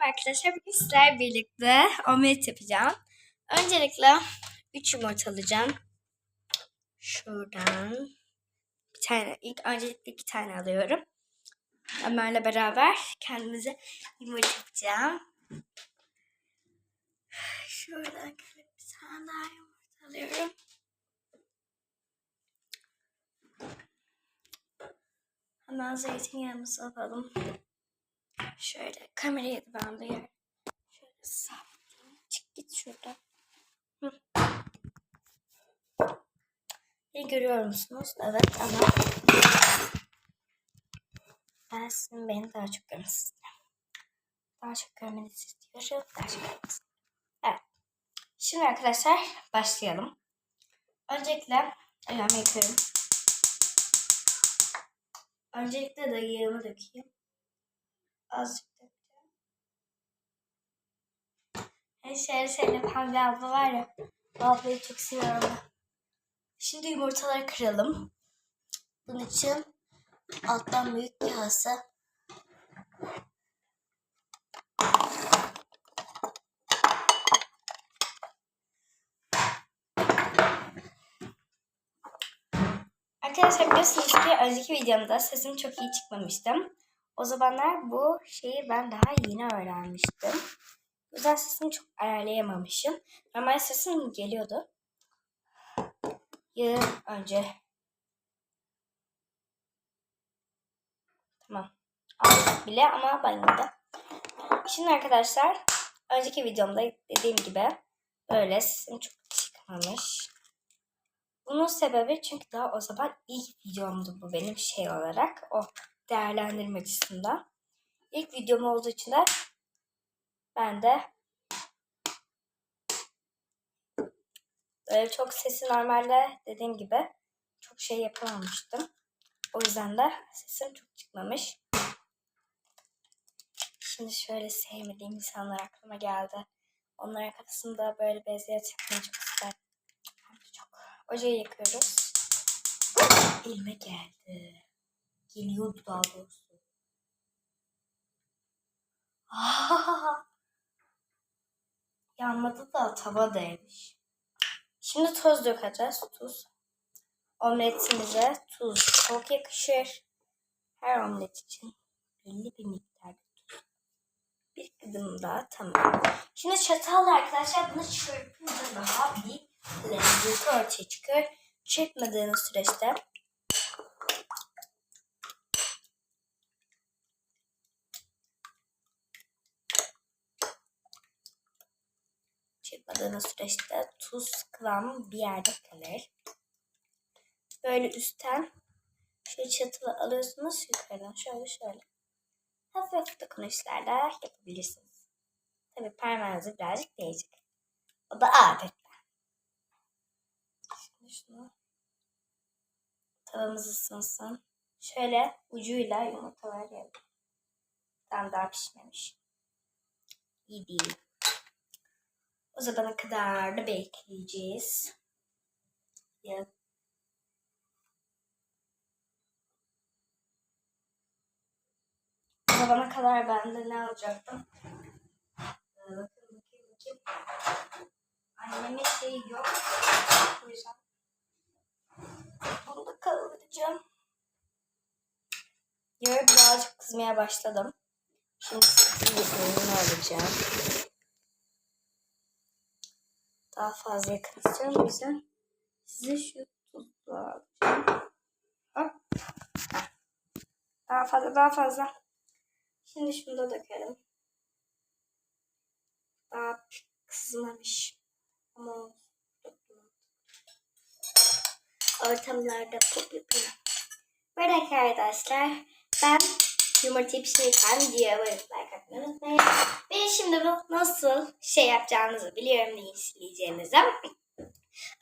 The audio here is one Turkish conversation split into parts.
Merhaba arkadaşlar. Bugün sizlerle birlikte omlet yapacağım. Öncelikle 3 yumurta alacağım. Şuradan bir tane, ilk öncelikle iki tane alıyorum. Ömer'le beraber kendimize yumurta yapacağım. Şuradan bir tane daha yumurta alıyorum. Hemen zeytinyağımızı alalım. Şöyle kamerayı da ben de. Şöyle sabitlayayım. Çık git şuradan. Hı. İyi görüyor musunuz? Evet ama ben sizin beni daha çok görmenizi istiyorum. Daha çok görmenizi istiyorum. Daha çok görmenizi Evet. Şimdi arkadaşlar başlayalım. Öncelikle ayağımı yıkıyorum. Öncelikle de yağımı dökeyim. Azıcık dökeceğim. Her şey şeyle pembe abla var ya. Bu ablayı çok seviyorum ben. Şimdi yumurtaları kıralım. Bunun için alttan büyük bir kase. Arkadaşlar biliyorsunuz ki önceki videomda sesim çok iyi çıkmamıştım. O zamanlar bu şeyi ben daha yeni öğrenmiştim. O yüzden sesimi çok ayarlayamamışım. Normal sesim geliyordu. Yıl önce. Tamam. Aldık bile ama ben. Şimdi arkadaşlar önceki videomda dediğim gibi böyle sesim çok çıkmamış. Bunun sebebi çünkü daha o zaman ilk videomdu bu benim şey olarak. O değerlendirme açısından. İlk videom olduğu için de ben de böyle çok sesi normalde dediğim gibi çok şey yapamamıştım. O yüzden de sesim çok çıkmamış. Şimdi şöyle sevmediğim insanlar aklıma geldi. Onların kafasında böyle beziyat yapmayı çok ister. Çok. Ocağı yakıyoruz. Elime geldi. Geliyordu daha doğrusu. Yanmadı da tava değmiş. Şimdi toz dökeceğiz. Tuz. Omletimize tuz çok yakışır. Her omlet için belli bir miktarda tuz. Bir gıdım daha tamam. Şimdi çatalla arkadaşlar bunu çırpınca daha bir lezzeti ortaya çıkıyor. Çırpmadığınız süreçte çırpmadığınız süreçte tuz kıvamı bir yerde kalır. Böyle üstten şöyle çatılı alıyorsunuz yukarıdan şöyle şöyle. Hafif dokunuşlarla yapabilirsiniz. Tabi parmağınızı birazcık değecek. O da adetle. Şimdi şunu tavamız ısınsın. Şöyle ucuyla yumurtalar yiyelim. Tam daha pişmemiş. İyi değil. O zamana kadar da bekleyeceğiz. Ya. O zamana kadar ben de ne alacaktım? Ee, bakın bakayım bakayım. Annemin şeyi yok. O yüzden bunu da kaldıracağım. Yarı birazcık kızmaya başladım. Şimdi sizin alacağım daha fazla yakın istiyorum. O yüzden size şu tuzlu alacağım. Hop. Daha fazla daha fazla. Şimdi şunu da dökelim. Daha kızmamış. Ama ortamlarda pop yapıyorum. Böyle arkadaşlar ben yumurtayı pişirirken like atmayı unutmayın. Ve şimdi bu nasıl şey yapacağınızı biliyorum ne isteyeceğinizi.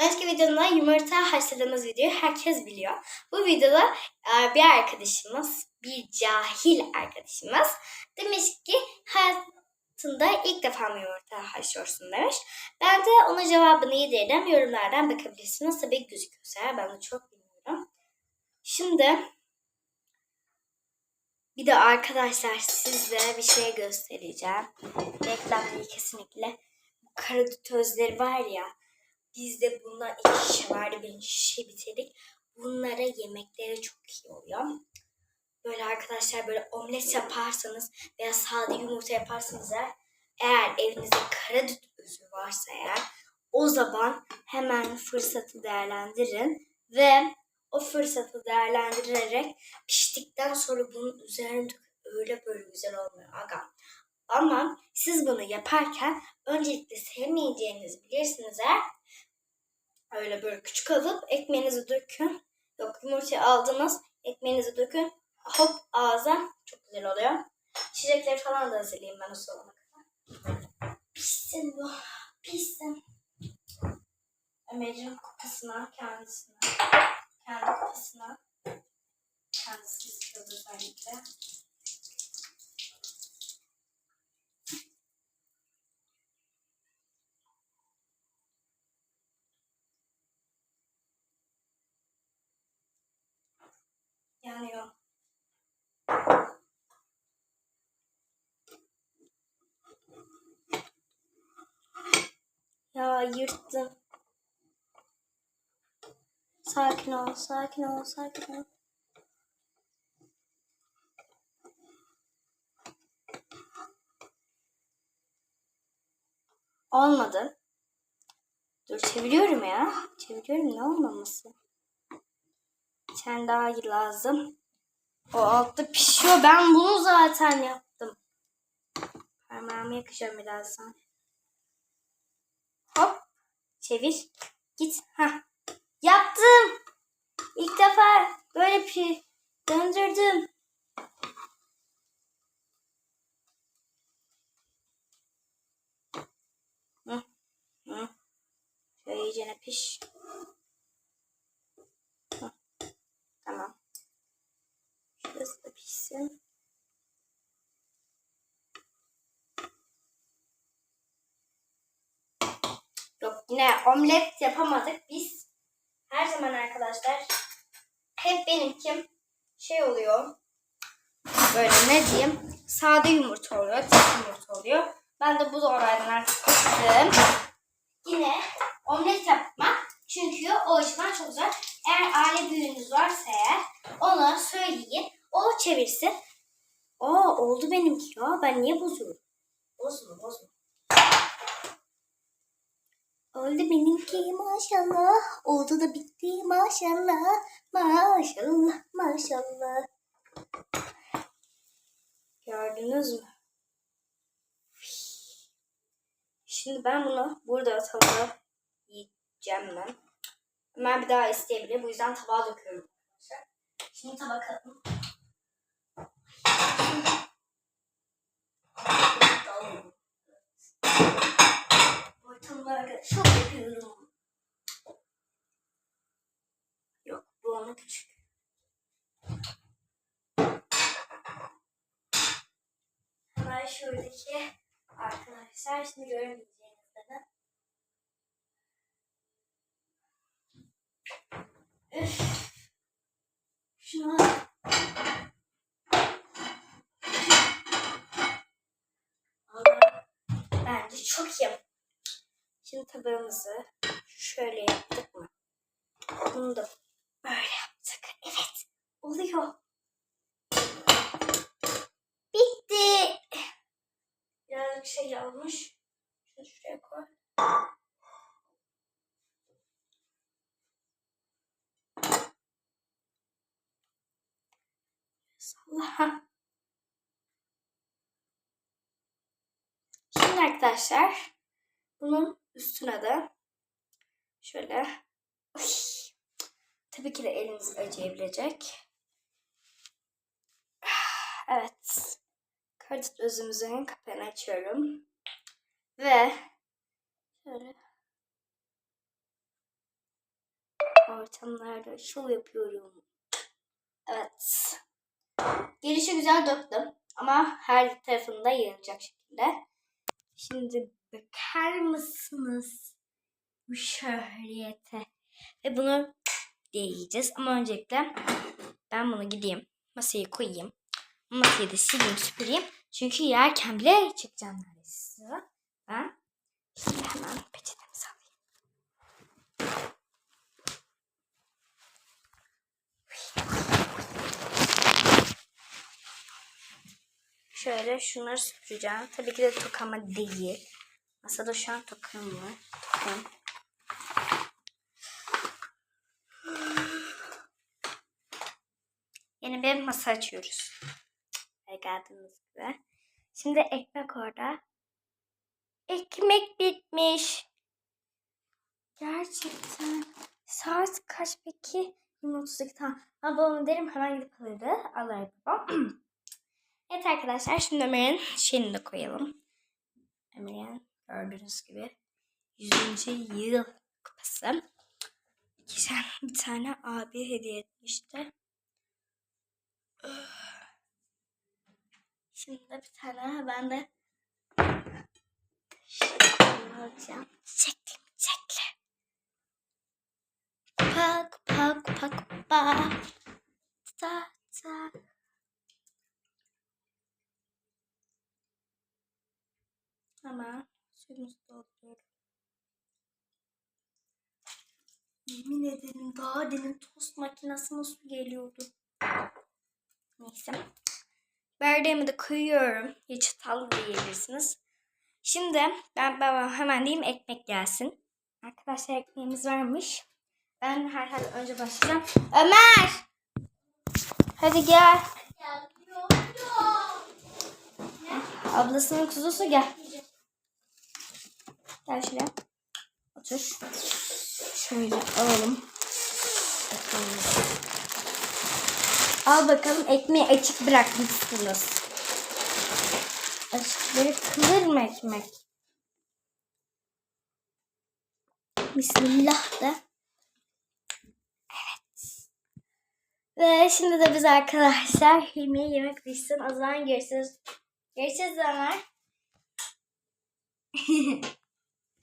Önceki videoda yumurta haşladığımız videoyu herkes biliyor. Bu videoda e, bir arkadaşımız, bir cahil arkadaşımız demiş ki hayatında ilk defa mı yumurta haşlıyorsun demiş. Ben de ona cevabını yedirdim. Yorumlardan bakabilirsiniz. Tabii gözüküyorsa ben de çok bilmiyorum. Şimdi Bir de arkadaşlar size bir şey göstereceğim. Reklam değil kesinlikle. Bu karadutözleri var ya. Bizde bundan iki şişe vardı. Benim şişe bitirdik. Bunlara yemeklere çok iyi oluyor. Böyle arkadaşlar böyle omlet yaparsanız veya sade yumurta yaparsanız eğer evinizde karadut özü varsa eğer o zaman hemen fırsatı değerlendirin ve o fırsatı değerlendirerek piştikten sonra bunun üzerine öyle böyle güzel olmuyor aga. Ama siz bunu yaparken öncelikle sevmeyeceğinizi bilirsiniz eğer öyle böyle küçük alıp ekmeğinizi dökün. Yok yumurtayı aldınız ekmeğinizi dökün. Hop ağza çok güzel oluyor. Çiçekleri falan da hazırlayayım ben o zamana kadar. Pişsin bu. Pişsin. Ömer'in kupasına kendisine. Kupasına. Kendisi istiyordu özellikle. Yanıyor. Ya yırttım. Sakin ol, sakin ol, sakin ol. Olmadı. Dur çeviriyorum ya. Çeviriyorum ne olmaması. Bir tane daha lazım. O altta pişiyor. Ben bunu zaten yaptım. Parmağımı yakacağım birazdan. Hop. Çevir. Git. Hah. Yaptım. İlk defa böyle bir döndürdüm. Hı. Hı. Şöyle iyicene piş. Tamam. Şurası da pişsin. Yok yine omlet yapamadık biz. Her zaman arkadaşlar hep benimkim şey oluyor. Böyle ne diyeyim? Sade yumurta oluyor, tek yumurta oluyor. Ben de bu olaydan artık. Yine omlet yapmak çünkü o açıdan çok güzel. Eğer aile büyüğünüz varsa eğer ona söyleyin. O çevirsin. Aa oldu benimki ya. Ben niye bozuyorum? Bozma bozma. Oldu benimki maşallah. Oldu da bitti maşallah. Maşallah maşallah. Gördünüz mü? Şimdi ben bunu burada tabağa yiyeceğim ben. Ömer bir daha isteyebilir. Bu yüzden tabağa döküyorum. Şimdi tabak alalım. Ortamlara çok yapıyorum. Yok bu ona küçük. Hemen şuradaki arkadaşlar şimdi görmeyeceğiniz kadar. Üf. Allah bence çok iyi. Şimdi tabağımızı şöyle yaptık mı? Bunu da böyle yaptık. Evet. Oluyor. Bitti. Birazcık şey olmuş. Şunu şuraya koy. Salla. Şimdi arkadaşlar bunun üstüne de şöyle Uy. tabii ki de eliniz acıyabilecek. Evet. Kardit özümüzün kapağını açıyorum. Ve şöyle ortamlarda şov yapıyorum. Evet. Gelişi güzel döktüm. Ama her tarafında yayılacak şekilde. Şimdi bakar mısınız bu şöhriyete? Ve bunu yiyeceğiz. Ama öncelikle ben bunu gideyim. Masaya koyayım. masayı da sileyim süpüreyim. Çünkü yerken bile çıkacağım neredeyse. Ben şimdi hemen peçetemizi alayım. Şöyle şunları süpüreceğim. Tabii ki de tokama değil. Masada şu an tokam var. Tokam. Yeni bir masa açıyoruz. Gördüğünüz gibi. Şimdi ekmek orada. Ekmek bitmiş. Gerçekten. Saat kaç peki? 22 tamam. Babama derim hemen gidip alırdı. Alır babam. evet arkadaşlar şimdi Ömer'in şeyini de koyalım. Ömer'in gördüğünüz gibi 100. yıl kupası. Geçen bir tane abi hediye etmişti. Şimdi de bir tane ben de alacağım. Çekli mi çekli? Kupa kupa kupa kupa. Ta ta. Hemen suyumuzu dolduruyorum. Yemin ederim daha demin tost makinesine su geliyordu. Neyse. Bardağımı da koyuyorum. Ya çatallı da yiyebilirsiniz. Şimdi ben babam hemen diyeyim ekmek gelsin. Arkadaşlar ekmeğimiz varmış. Ben herhalde önce başlayacağım. Ömer! Hadi gel. Ablasının kuzusu gel. Gel şuraya. Otur. Şöyle alalım. Al bakalım ekmeği açık bırakmışsınız. Açık böyle kılır mı ekmek? Bismillah de. Evet. Ve şimdi de biz arkadaşlar yemeği yemek pişsin. O zaman görüşürüz. Görüşürüz Ömer.